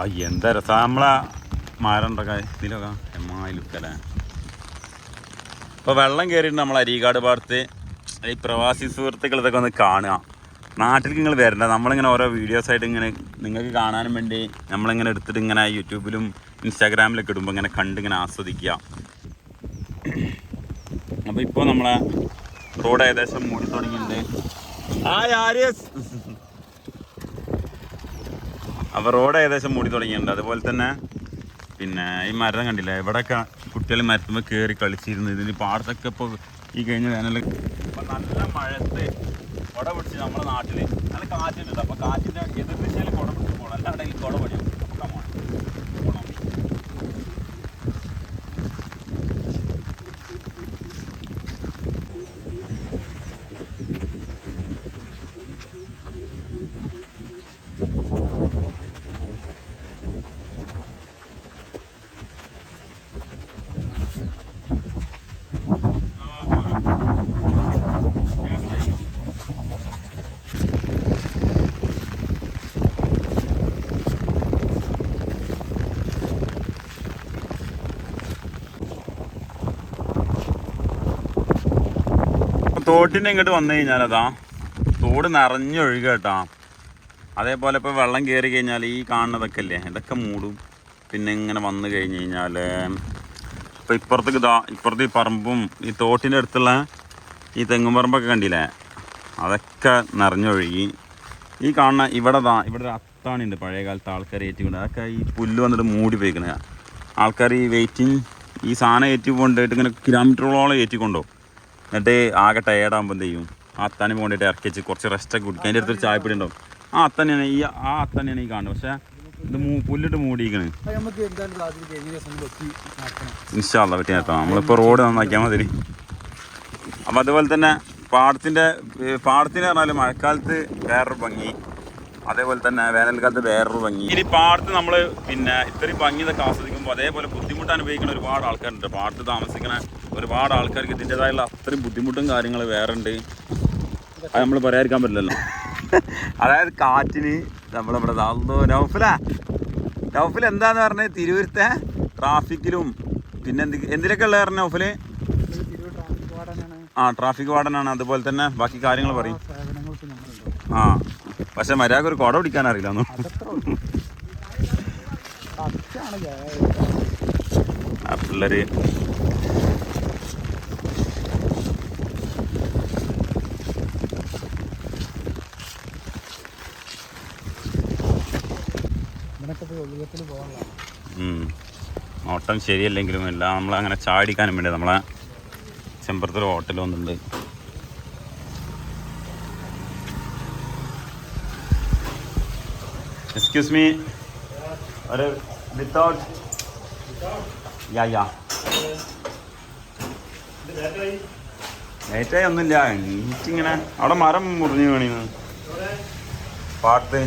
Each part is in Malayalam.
ആ എന്താ രസം. നമ്മളെ മാരണ്ടൊക്കെ ഇതിലൊക്കെ എമ്മായി ലുക്കല്ലേ ഇപ്പോൾ വെള്ളം കയറിയിട്ട് നമ്മൾ അരീകാട് ഭാഗത്ത് ഈ പ്രവാസി സുഹൃത്തുക്കൾ ഇതൊക്കെ ഒന്ന് കാണുക. നാട്ടിലേക്ക് നിങ്ങൾ വരണ്ട. നമ്മളിങ്ങനെ ഓരോ വീഡിയോസ് ആയിട്ട് ഇങ്ങനെ നിങ്ങൾക്ക് കാണാനും വേണ്ടി നമ്മളിങ്ങനെ എടുത്തിട്ട് ഇങ്ങനെ യൂട്യൂബിലും ഇൻസ്റ്റാഗ്രാമിലൊക്കെ ഇടുമ്പോൾ ഇങ്ങനെ കണ്ട് ഇങ്ങനെ ആസ്വദിക്കുക. അപ്പോൾ ഇപ്പോൾ നമ്മളെ റോഡ് ഏകദേശം മൂടി തുടങ്ങിയിട്ടുണ്ട്. ആ ആര്യസ് അപ്പോൾ റോഡ് ഏകദേശം മൂടി തുടങ്ങിയിട്ടുണ്ട്. അതുപോലെ തന്നെ പിന്നെ ഈ മരം കണ്ടില്ല? ഇവിടെയൊക്കെ കുട്ടികൾ മരത്തുമ്പോൾ കയറി കളിച്ചിരുന്നു. ഇതിന് പാടത്തൊക്കെ ഇപ്പോൾ ഈ കഴിഞ്ഞ വേനൽ നല്ല മഴത്ത് കുട പിടിച്ച് നമ്മുടെ നാട്ടിൽ നല്ല കാറ്റുണ്ട് അപ്പോൾ കാറ്റിന്റെ എതിർ ദിശയിൽ കുട പിടിച്ച് പോകണം അല്ലാണ്ട് ഈ കുട പണിയും ഒക്കെ പോകണം പോകണം തോട്ടിന്റെ ഇങ്ങോട്ട് വന്നു കഴിഞ്ഞാൽ അതാ തോട് നിറഞ്ഞൊഴുക കേട്ടോ. അതേപോലെ ഇപ്പോൾ വെള്ളം കയറി കഴിഞ്ഞാൽ ഈ കാണുന്നതൊക്കെ അല്ലേ ഇതൊക്കെ മൂടും. പിന്നെ ഇങ്ങനെ വന്നു കഴിഞ്ഞ് കഴിഞ്ഞാൽ ഇപ്പോൾ ഇപ്പുറത്തേക്ക് ഇതാ ഇപ്പുറത്ത് ഈ പറമ്പും ഈ തോട്ടിന്റെ അടുത്തുള്ള ഈ തെങ്ങും പറമ്പൊക്കെ കണ്ടില്ലേ? അതൊക്കെ നിറഞ്ഞൊഴുകി. ഈ കാണുന്ന ഇവിടെ ദാ ഇവിടെ ഒരു അത്താണിണ്ട് പഴയ കാലത്ത് ആൾക്കാർ ഏറ്റുകൊണ്ട് അതൊക്കെ ഈ പുല്ല് വന്നിട്ട് മൂടി പോയിക്കുന്നത് ആൾക്കാർ ഈ വെയിറ്റിംഗ് ഈ സാധനം ഏറ്റി കൊണ്ടുപോയിട്ട് ഇങ്ങനെ കിലോമീറ്ററോളം ഏറ്റിക്കൊണ്ടോ. എന്നിട്ട് ആകെ ടയേർഡാകുമ്പോൾ എന്ത് ചെയ്യും? ആ അത്താണി കൊണ്ടിട്ട് ഇറക്കി വെച്ച് കുറച്ച് റെസ്റ്റൊക്കെ കുടിക്കും. അതിന്റെ അടുത്തൊരു ചായപ്പൊടി ഉണ്ടാവും. ആ അത്തന്നെയാണ് ഈ ആ അത്തന്നെയാണ് ഈ കാണുന്നത്. പക്ഷേ ഇത് പുല്ലിട്ട് മൂടിയിരിക്കണ്. ഇൻഷാല്ല പറ്റി കേട്ടോ നമ്മളിപ്പോൾ റോഡ് നന്നാക്കിയാൽ മതി. അപ്പം അതുപോലെ തന്നെ പാടത്തിന്റെ പാടത്തിന് പറഞ്ഞാൽ മഴക്കാലത്ത് വേറൊരു ഭംഗി. അതേപോലെ തന്നെ വേനൽക്കാലത്ത് വേറൊരു ഭംഗി. ഇനി പാടത്ത് നമ്മൾ പിന്നെ ഇത്രയും ഭംഗി ഇതൊക്കെ ആസ്വദിക്കുമ്പോൾ അതേപോലെ ബുദ്ധിമുട്ട് അനുഭവിക്കുന്ന ഒരുപാട് ആൾക്കാരുണ്ട്. പാട്ട് താമസിക്കുന്ന ഒരുപാട് ആൾക്കാർക്ക് ഇതിന്റെതായുള്ള അത്രയും ബുദ്ധിമുട്ടും കാര്യങ്ങൾ വേറെ ഉണ്ട് അത് നമ്മൾ പറയാതിരിക്കാൻ പറ്റില്ലല്ലോ. അതായത് കാറ്റിന് നമ്മളിവിടെ നൗഫല. നൗഫൽ എന്താന്ന് പറഞ്ഞത് തിരുവരുത്തെ ട്രാഫിക്കിലും പിന്നെ എന്ത് എന്തിനൊക്കെ ഉള്ള പറഞ്ഞ നൗഫൽ? ആ ട്രാഫിക് വാർഡനാണ്. അതുപോലെ തന്നെ ബാക്കി കാര്യങ്ങൾ പറയും. ആ പക്ഷെ മര്യാദ ഒരു കുട പിടിക്കാൻ അറിയില്ല ആ ഒഴുകത്തിൽ ഓട്ടം ശരിയല്ലെങ്കിലും എല്ലാം നമ്മളങ്ങനെ ചാടിക്കാനും വേണ്ടി നമ്മളെ ചെമ്പറത്തൊരു ഹോട്ടൽ വന്നിട്ടുണ്ട്. എക്സ്ക്യൂസ് മീ ഒരു വിത്തൗട്ട് യാ യാ ലേറ്റായി ഒന്നുമില്ല. എനിക്കിങ്ങനെ അവിടെ മരം മുറിഞ്ഞു വേണിന്ന്. പാട്ട്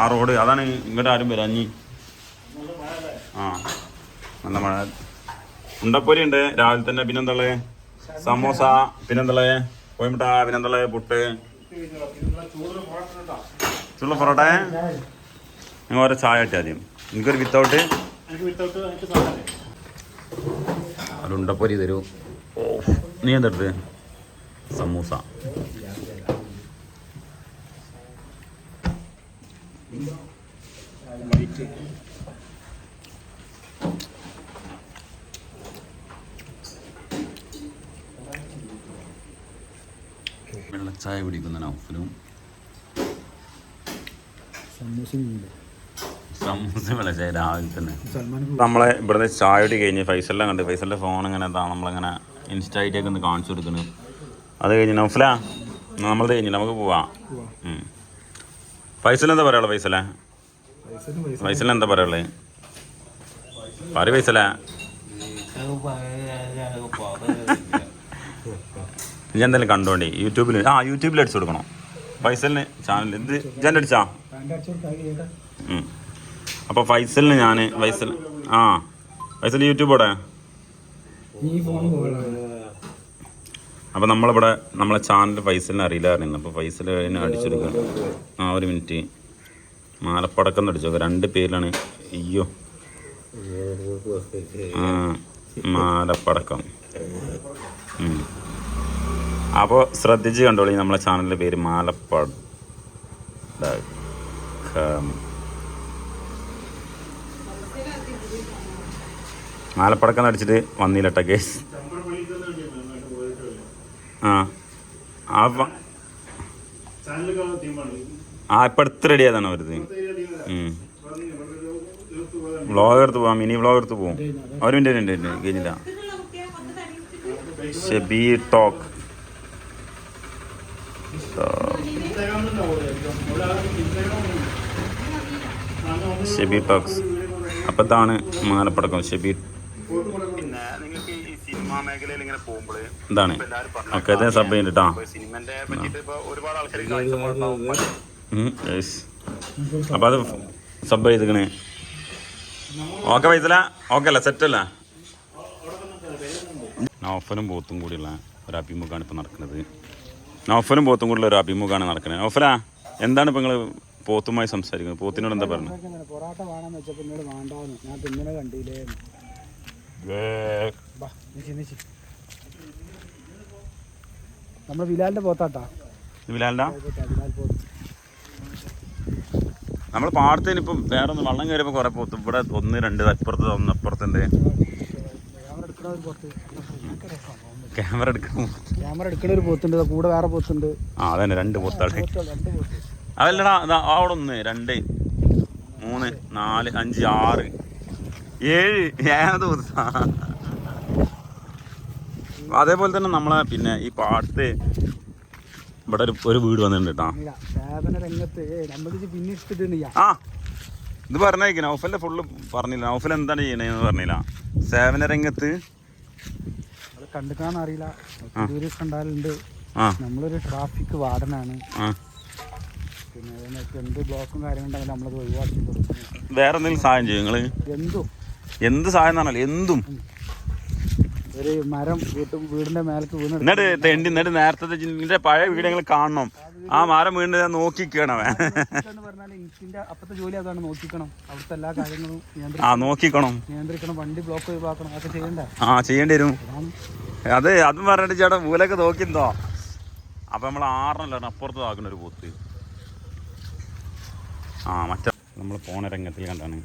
ആ റോഡ് അതാണ് ഇങ്ങോട്ട് ആരും വരാഞ്ഞി. ആ നല്ല മഴ. ഉണ്ടപ്പൊരി ഉണ്ട്. രാവിലെ തന്നെ പിന്നെന്തള്ളേ? സമോസ പിന്നെന്തള്ളേ? കോയമ്പട്ട പിന്നെന്തള്ളേ? പുട്ട്. ചുള്ള പൊറോട്ട നിങ്ങൾ ഓരോ ചായ ഇട്ടാ ആദ്യം. എനിക്കൊരു വിത്തൗട്ട് ഒരു ഉണ്ടപ്പൊരി തരൂ നീ എന്തെടുത്ത് സമൂസ. വെള്ളച്ചായ കുടിക്കുന്ന നൗഫലും. സമൂസയുണ്ട് നമ്മളെ ഇവിടുന്ന് ചായ ഇട്ട് കഴിഞ്ഞ് ഫൈസലിനെ കണ്ട് ഫൈസലിന്റെ ഫോൺ ഇങ്ങനെ എന്താ നമ്മളിങ്ങനെ ഇൻസ്റ്റ ആയിട്ടൊക്കെ ഒന്ന് കാണിച്ചു കൊടുക്കുന്നു അത് കഴിഞ്ഞ് നൗഫല നമ്മൾ കഴിഞ്ഞ് നമുക്ക് പോവാം. ഫൈസൽ എന്താ പറയാനുള്ളത് ഫൈസലെ? ഫൈസലിന് എന്താ പറയാനുള്ളത് പറ ഫൈസല. ഞാൻ എന്തായാലും കണ്ടോണ്ടി. യൂട്യൂബിൽ ആ യൂട്യൂബിൽ അടിച്ചു കൊടുക്കണോ. ഫൈസലിന് ചാനൽ എന്ത് ഞാൻ അടിച്ചാ ഉം. അപ്പോൾ ഫൈസലിന് ഞാൻ ഫൈസൽ ആ ഫൈസൽ യൂട്യൂബ് ഇവിടെ അപ്പോൾ നമ്മളിവിടെ നമ്മളെ ചാനൽ ഫൈസലിനെ അറിയില്ല അറിയുന്നത് അപ്പോൾ ഫൈസൽ അതിനെ അടിച്ചെടുക്കുക ആ ഒരു മിനിറ്റ്. മാലപ്പടക്കം അടിച്ചോ രണ്ട് പേരിലാണ്. അയ്യോ. മാലപ്പടക്കം. അപ്പോൾ ശ്രദ്ധിച്ച് കണ്ടോളി നമ്മളെ ചാനലിന്റെ പേര് മാലപ്പടക്കം. മാലപ്പടക്കം അടിച്ചിട്ട് വന്നില്ല കേസ്. ആ. ആ ആ ഇപ്പം അടുത്ത് റെഡി ആയതാണ് അവരത്. വ്ളോഗ് എടുത്ത് പോവാം മിനി വ്ളോഗ് എടുത്ത് പോവും. അവരും ഉണ്ട് ഉണ്ട് ഉണ്ട് കഴിഞ്ഞില്ല. ഷെബി ടോക്ക് ഷെബി ടോക്സ് അപ്പത്താണ് മാലപ്പടക്കം ഷെബി മേഖലയിൽ ഇങ്ങനെ പോകുമ്പോൾ എന്താണ് ഇത് സബ് ചെയ്തിട്ടാ കേട്ടോ സിനിമന്റെ പറ്റിയിട്ട് ഇപ്പോൾ ഒരുപാട് ആൾക്കാർ അപ്പം അത് സബ് ചെയ്തിക്കണേ. ഓക്കെ വൈസല ഓക്കെ അല്ല സെറ്റ് അല്ല. നൗഫലും പോത്തും കൂടിയുള്ള ഒരു അഭിമുഖമാണ് ഇപ്പം നടക്കുന്നത്. നൗഫലും പോത്തും കൂടിയുള്ള ഒരു അഭിമുഖമാണ് നടക്കുന്നത്. നൗഫല എന്താണ് ഇപ്പം നിങ്ങൾ പോത്തുമായി സംസാരിക്കുന്നത്? പോത്തിനോട് എന്താ പൊറാട്ട വേണമെന്ന് വെച്ചപ്പോൾ വേണ്ടാന്ന്. ഞാൻ കണ്ടില്ലേ നമ്മുടെ ബിലാലിന്റെ പോത്താട്ടാ. വിലാലിന്റെ? നമ്മൾ പാടത്തിന് ഇപ്പം വേറെ ഒന്ന് വള്ളം കയറിയപ്പോൾ കുറേ പോത്ത്. ഇവിടെ ഒന്ന് രണ്ട് അപ്പുറത്ത് ഒന്ന് അപ്പുറത്തുണ്ട് ക്യാമറ എടുക്കണ ക്യാമറ എടുക്കും ക്യാമറ എടുക്കണ ഒരു പോത്തുണ്ട്. കൂടെ വേറെ പോത്തുണ്ട്. ആ അതന്നെ രണ്ട് പോത്താണ് അതല്ലടാ അതാ അവിടെ ഒന്ന് രണ്ട് മൂന്ന് നാല് അഞ്ച് ആറ്. ഏഴ് ദിവസാ. അതേപോലെ തന്നെ നമ്മളെ പിന്നെ ഈ പാടത്ത് ഇവിടെ ഒരു ഒരു വീട് വന്നിട്ടുണ്ട് കേട്ടോ ആ ഇത് പറഞ്ഞേക്ക് നൗഫലിന്റെ ഫുള്ള് പറഞ്ഞില്ല. നൗഫൽ എന്താണ് ചെയ്യണേന്ന് പറഞ്ഞില്ല. സേവന രംഗത്ത് അറിയില്ല. കണ്ടാലുണ്ട്. ആ. നമ്മളൊരു ട്രാഫിക് വാർഡനാണ്. പിന്നെ എന്ത് ബ്ലോക്കും കാര്യങ്ങളുണ്ടെങ്കിലും നമ്മളത് ഒഴിവാക്കി കൊടുക്കും വേറെ എന്തെങ്കിലും സഹായം ചെയ്യും നിങ്ങൾ എന്തും. എന്ത് സഹായം എന്ന് എന്തും. ഒരു മരം വീട്ടും വീടിന്റെ മേലേക്ക് വീണ് എന്നിട്ട് തെണ്ടി എന്നിട്ട് നേരത്തെ നിന്റെ പഴയ വീട് ഞങ്ങൾ കാണണം. ആ മരം വീണ്ടും ഞാൻ നോക്കിക്കണവേ അപ്പത്തെ ജോലി അതാണ് നോക്കിക്കണം. അവിടുത്തെ എല്ലാ കാര്യങ്ങളും ആ നോക്കിക്കണം. നിയന്ത്രിക്കണം വണ്ടി ബ്ലോക്ക് ഒഴിവാക്കണം അതൊക്കെ ചെയ്യണ്ട? ആ ചെയ്യേണ്ടി വരും. അതെ അത് പറഞ്ഞിട്ട് ചേട്ടാ മൂലൊക്കെ നോക്കിന്തോ അപ്പൊ നമ്മൾ ആറണല്ലോ അപ്പുറത്ത് ആക്കുന്ന ഒരു പോത്ത്. ആ മറ്റേ നമ്മൾ പോണ രംഗത്തിൽ കണ്ടാണ്.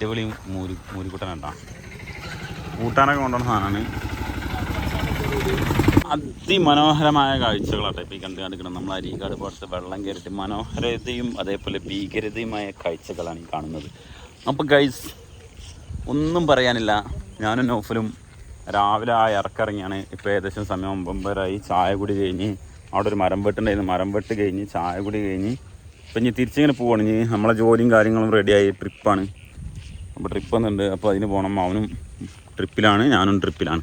അടിപൊളി മൂരി മൂരിക്കുട്ടൻ കണ്ടാ കൂട്ടാനൊക്കെ കൊണ്ടുവന്ന സാധനമാണ്. അതിമനോഹരമായ കാഴ്ചകളാട്ടെ ഇപ്പോൾ ഈ കണ്ടു കാണിക്കണം നമ്മൾ അരീക്കാട് പോലത്തെ വെള്ളം കയറിയിട്ട് മനോഹരതയും അതേപോലെ ഭീകരതയുമായ കാഴ്ചകളാണ് ഈ കാണുന്നത്. അപ്പോൾ ഗൈസ് ഒന്നും പറയാനില്ല. ഞാനും നോഫലും രാവിലെ ആ ഇറക്കിറങ്ങിയാണ്. ഇപ്പോൾ ഏകദേശം സമയം ഒമ്പതരായി. ചായ കുടി കഴിഞ്ഞ് അവിടെ ഒരു മരം വെട്ടുണ്ടായിരുന്നു. മരം വെട്ട് കഴിഞ്ഞ് ചായ കുടി കഴിഞ്ഞ് ഇപ്പം ഇനി തിരിച്ചിങ്ങനെ പോവാണ്. ഇനി നമ്മളെ ജോലിയും കാര്യങ്ങളും റെഡിയായി ട്രിപ്പാണ് അപ്പോൾ ട്രിപ്പ് വന്നിട്ടുണ്ട്. അപ്പോൾ അതിന് പോകണം അവനും ട്രിപ്പിലാണ് ഞാനും ട്രിപ്പിലാണ്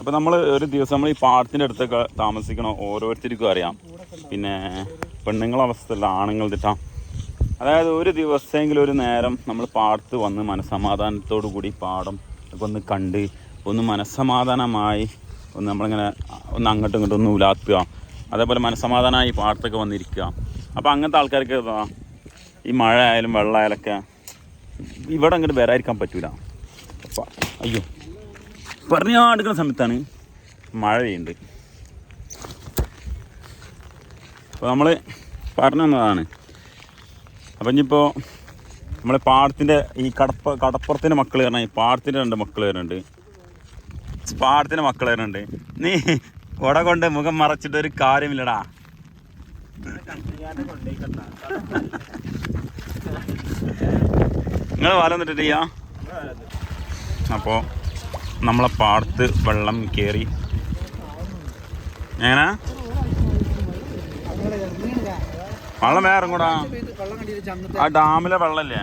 അപ്പോൾ നമ്മൾ ഒരു ദിവസം നമ്മൾ ഈ പാടത്തിന്റെ അടുത്തൊക്കെ താമസിക്കണ ഓരോരുത്തർക്കും അറിയാം. പിന്നെ പെണ്ണുങ്ങളെ അവസ്ഥയല്ല ആണുങ്ങൾ തിട്ടാം അതായത് ഒരു ദിവസമെങ്കിലും ഒരു നേരം നമ്മൾ പാടത്ത് വന്ന് മനസ്സമാധാനത്തോടു കൂടി പാടം ഒക്കെ ഒന്ന് കണ്ട് ഒന്ന് മനസ്സമാധാനമായി ഒന്ന് നമ്മളിങ്ങനെ ഒന്ന് അങ്ങോട്ടും ഇങ്ങോട്ടും ഒന്ന് ഉലാത്തുക. അതേപോലെ മനസ്സമാധാനമായി പാടത്തൊക്കെ വന്നിരിക്കുക. അപ്പോൾ അങ്ങനത്തെ ആൾക്കാർക്ക് ഈ മഴ ആയാലും വെള്ളമായാലൊക്കെ ഇവിടെ അങ്ങോട്ട് വരാതിരിക്കാൻ പറ്റൂല. അയ്യോ പറഞ്ഞാടുക്കുന്ന സമയത്താണ് മഴ പെയ്യുന്നുണ്ട് അപ്പോൾ നമ്മൾ പറഞ്ഞു തന്നതാണ്. അപ്പം ഇനിയിപ്പോൾ നമ്മൾ പാടത്തിന്റെ ഈ കടപ്പ കടപ്പുറത്തിന്റെ മക്കൾ പറഞ്ഞാൽ ഈ പാടത്തിന്റെ രണ്ട് മക്കൾ വരുന്നുണ്ട് പാടത്തിന്റെ മക്കൾ വരുന്നുണ്ട് നീ കൊട കൊണ്ട് മുഖം മറച്ചിട്ട് ഒരു കാര്യമില്ലടാ. നിങ്ങൾ വല എന്നിട്ട് ചെയ്യാ? അപ്പോൾ നമ്മളെ പാടത്ത് വെള്ളം കയറി എങ്ങനെ? വെള്ളം വേറെ കൂടാ. ആ ഡാമിലെ വെള്ളല്ലേ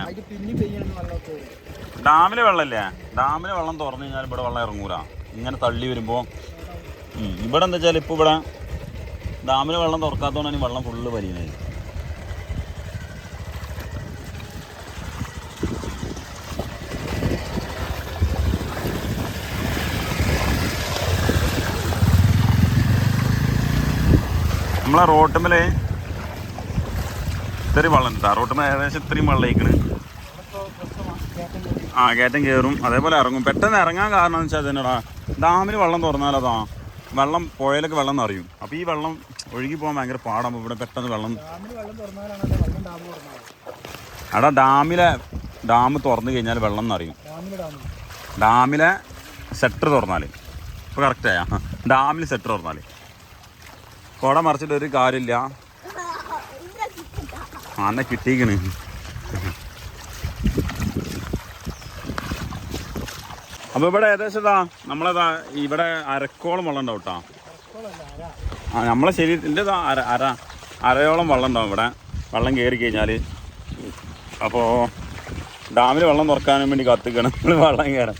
ഡാമിലെ വെള്ളല്ലേ ഡാമിലെ വെള്ളം തുറന്നു കഴിഞ്ഞാൽ ഇവിടെ വെള്ളം ഇറങ്ങൂല. ഇങ്ങനെ തള്ളി വരുമ്പോൾ ഇവിടെ എന്താ വെച്ചാൽ ഇപ്പൊ ഇവിടെ ഡാമിലെ വെള്ളം തുറക്കാത്തതുകൊണ്ടാണ് വെള്ളം ഫുള്ള് പരിയുന്നത് നമ്മളെ റോട്ടുമ്മൽ ഇത്രയും വെള്ളം ഉണ്ട്. റോട്ടുമ്മ ഏകദേശം ഇത്രയും വെള്ളം ഇരിക്കണ് ആ കയറ്റം കയറും അതേപോലെ ഇറങ്ങും. പെട്ടെന്ന് ഇറങ്ങാൻ കാരണം എന്ന് വെച്ചാൽ അതിനടാ ഡാമിൽ വെള്ളം തുറന്നാലതാ വെള്ളം പുഴയിലൊക്കെ വെള്ളം നിറയും അപ്പോൾ ഈ വെള്ളം ഒഴുകി പോകാൻ ഭയങ്കര പാടാകുമ്പോൾ ഇവിടെ പെട്ടെന്ന് വെള്ളം അവിടെ ഡാമിലെ ഡാം തുറന്നു കഴിഞ്ഞാൽ വെള്ളം നിറയും ഡാമിലെ സെറ്റർ തുറന്നാൽ ഇപ്പോൾ കറക്റ്റായ ഡാമിൽ സെറ്റർ തുറന്നാൽ കുട മറിച്ചിട്ട് ഒരു കാര്യമില്ല. ആ കിട്ടിയിക്കണ് അപ്പോൾ ഇവിടെ ഏകദേശം ഇതാ നമ്മളതാ ഇവിടെ അരക്കോളം വെള്ളം ഉണ്ടാവും കേട്ടോ ആ നമ്മളെ ശരീരത്തിന്റെ ഇതാ അര അര അരയോളം വെള്ളം ഉണ്ടാവും ഇവിടെ. വെള്ളം കയറി കഴിഞ്ഞാൽ അപ്പോൾ ഡാമിൽ വെള്ളം തുറക്കാനും വേണ്ടി കത്തിക്കണം. വെള്ളം കയറാൻ